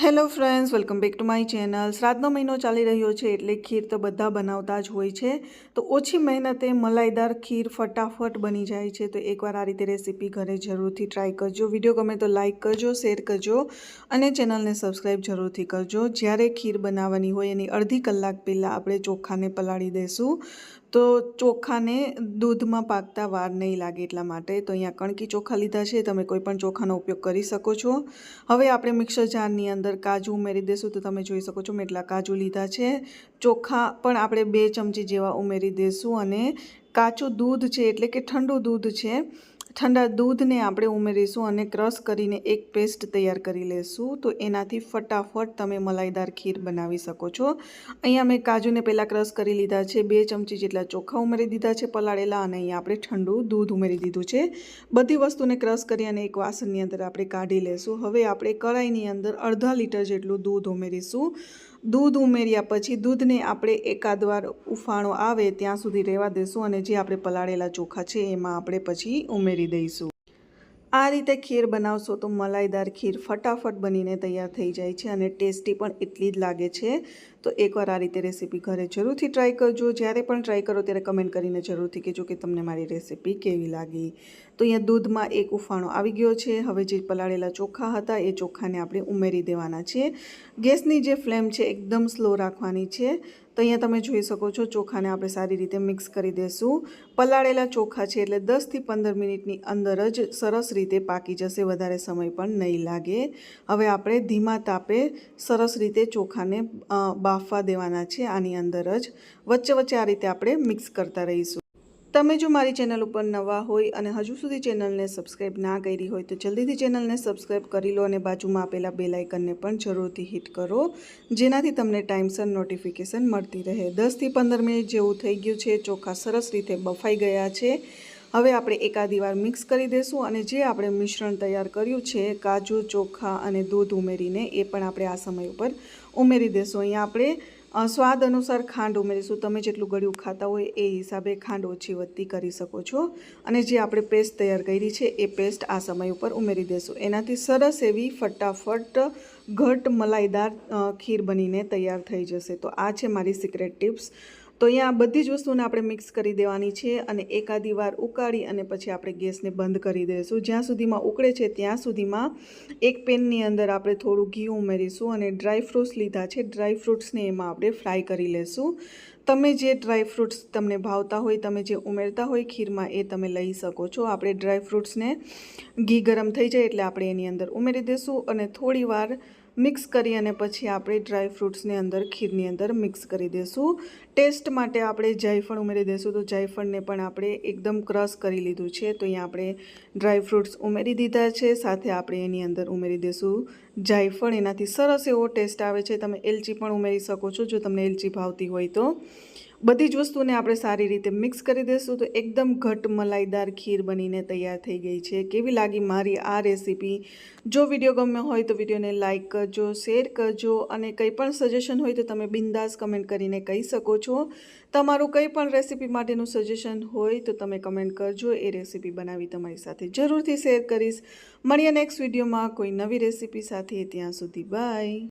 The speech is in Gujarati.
Hello friends, welcome back to my channel. શ્રાદ્ધનો મહિનો ચાલી રહ્યો છે એટલે ખીર તો બધા બનાવતા જ હોય છે. તો ઓછી મહેનતે મલાઈદાર ખીર ફટાફટ બની જાય છે. તો એકવાર આ રીતે રેસીપી ઘરે જરૂરથી ટ્રાય કરજો. વીડિયો ગમે તો લાઇક કરજો શેર કરજો અને ચેનલને સબસ્ક્રાઈબ જરૂરથી કરજો. જ્યારે ખીર બનાવવાની હોય એની અડધી કલાક પહેલાં આપણે ચોખાને પલાળી દઈશું તો ચોખાને દૂધમાં પાકતા વાર નહીં લાગે એટલા માટે તો અહીંયા કણકી ચોખા લીધા છે. તમે કોઈ પણ ચોખાનો ઉપયોગ કરી શકો છો. હવે આપણે મિક્સર જારની અંદર કાજુ ઉમેરી દેશું તો તમે જોઈ શકો છો મેં એટલા કાજુ લીધા છે. ચોખા પણ આપણે બે ચમચી જેવા ઉમેરી દઈશું અને કાચું દૂધ છે એટલે કે ઠંડુ દૂધ છે. ઠંડા દૂધને આપણે ઉમેરીશું અને ક્રશ કરીને એક પેસ્ટ તૈયાર કરી લેશું. તો એનાથી ફટાફટ તમે મલાઈદાર ખીર બનાવી શકો છો. અહીંયા મેં કાજુને પહેલાં ક્રશ કરી લીધા છે. બે ચમચી જેટલા ચોખા ઉમેરી દીધા છે પલાળેલા અને અહીંયા આપણે ઠંડુ દૂધ ઉમેરી દીધું છે. બધી વસ્તુને ક્રશ કરી અને એક વાસણની અંદર આપણે કાઢી લેશું. હવે આપણે કઢાઈની અંદર અડધા લીટર જેટલું દૂધ ઉમેરીશું. દૂધ ઉમેર્યા પછી દૂધને આપણે એકાદ વાર ઉફાણો આવે ત્યાં સુધી રહેવા દઈશું અને જે આપણે પલાળેલા ચોખા છે એમાં આપણે પછી ઉમેરી દઈશું. આ રીતે ખીર બનાવશો તો મલાઈદાર ખીર ફટાફટ બનીને તૈયાર થઈ જાય છે અને ટેસ્ટી પણ એટલી જ લાગે છે. તો એકવાર આ રીતે રેસીપી ઘરે જરૂરથી ટ્રાય કરજો. જ્યારે પણ ટ્રાય કરો ત્યારે કમેન્ટ કરીને જરૂરથી કહેજો કે તમને મારી રેસીપી કેવી લાગી. તો અહીંયા દૂધમાં એક ઉફાણો આવી ગયો છે. હવે જે પલાળેલા ચોખા હતા એ ચોખાને આપણે ઉમેરી દેવાના છે. ગેસની જે ફ્લેમ છે, એકદમ સ્લો રાખવાની છે. તો અહીંયા તમે જોઈ શકો છો, ચોખાને આપણે સારી રીતે મિક્સ કરી દઈશું પલાળેલા ચોખા છે એટલે દસથી પંદર મિનિટની અંદર જ સરસ રીતે પાકી જશે, વધારે સમય પણ નહીં લાગે. હવે આપણે ધીમા તાપે સરસ રીતે ચોખાને બાફવા દેવાના છે, આની અંદર જ. વચ્ચે વચ્ચે આ રીતે આપણે મિક્સ કરતા રહીશું. તમે જો મારી ચેનલ ઉપર નવા હોય અને હજુ સુધી ચેનલને સબસ્ક્રાઈબ ના કરી હોય તો જલ્દીથી ચેનલને સબસ્ક્રાઈબ કરી લો અને બાજુમાં આપેલા બેલાઇકનને પણ જરૂરથી હિટ કરો. જેનાથી તમને ટાઈમસર નોટિફિકેશન મળતી રહે. દસથી પંદર મિનિટ જેવું થઈ ગયું છે. ચોખા સરસ રીતે બફાઈ ગયા છે. હવે આપણે એકાદી વાર મિક્સ કરી દઈશું અને જે આપણે મિશ્રણ તૈયાર કર્યું છે, કાજુ, ચોખા અને દૂધ ઉમેરીને એ પણ આપણે આ સમય ઉપર ઉમેરી દઈશું અહીંયા આપણે સ્વાદ અનુસાર ખાંડ ઉમેરીશું તમે જેટલું ગળ્યું ખાતા હોય એ હિસાબે ખાંડ ઓછી વધતી કરી શકો છો. અને જે આપણે પેસ્ટ તૈયાર કરી છે એ પેસ્ટ આ સમય ઉપર ઉમેરી દેશું. એનાથી સરસ એવી ફટાફટ ઘટ મલાઈદાર ખીર બનીને તૈયાર થઈ જશે. તો આ છે મારી સિક્રેટ ટિપ્સ તો અહીંયા બધી જ વસ્તુને આપણે મિક્સ કરી દેવાની છે અને એકાદી વાર ઉકાળી અને પછી આપણે ગેસને બંધ કરી દઈશું. જ્યાં સુધીમાં ઉકળે છે ત્યાં સુધીમાં એક પેનની અંદર આપણે થોડું ઘી ઉમેરીશું અને ડ્રાય ફ્રૂટ્સ લીધા છે. ડ્રાય ફ્રૂટ્સને એમાં આપણે ફ્રાય કરી લેશું. તમે જે ડ્રાય ફ્રૂટ્સ તમને ભાવતા હોય, તમે જે ઉમેરતા હોય ખીરમાં એ તમે લઈ શકો છો. આપણે ડ્રાય ફ્રૂટ્સને ઘી ગરમ થઈ જાય એટલે આપણે એની અંદર ઉમેરી દઈશું અને થોડી વાર મિક્સ કરી અને પછી આપણે ડ્રાય ફ્રૂટ્સની અંદર, ખીરની અંદર મિક્સ કરી દઈશું ટેસ્ટ માટે આપણે જાયફળ ઉમેરી દઈશું તો જાયફળને પણ આપણે એકદમ ક્રશ કરી લીધું છે. તો અહીંયા આપણે ડ્રાય ફ્રૂટ્સ ઉમેરી દીધા છે. સાથે આપણે એની અંદર ઉમેરી દઈશું જાયફળ, એનાથી સરસ એવો ટેસ્ટ આવે છે. તમે એલચી પણ ઉમેરી શકો છો, જો તમને એલચી ભાવતી હોય તો. બધી જ વસ્તુને આપણે સારી રીતે મિક્સ કરી દઈશું તો એકદમ ઘટ મલાઈદાર ખીર બનીને તૈયાર થઈ ગઈ છે. કેવી લાગી મારી આ રેસીપી જો વીડિયો ગમ્યો હોય તો વિડીયોને લાઇક કરજો શેર કરજો અને કંઈ પણ સજેશન હોય તો તમે બિંદાસ કમેન્ટ કરીને કહી શકો છો. તમારું કંઈ પણ રેસીપી માટેનું સજેશન હોય તો તમે કમેન્ટ કરજો, એ રેસીપી બનાવી તમારી સાથે જરૂરથી શેર કરીશ. મળીએ નેક્સ્ટ વિડીયોમાં કોઈ નવી રેસીપી સાથે ત્યાં સુધી બાય.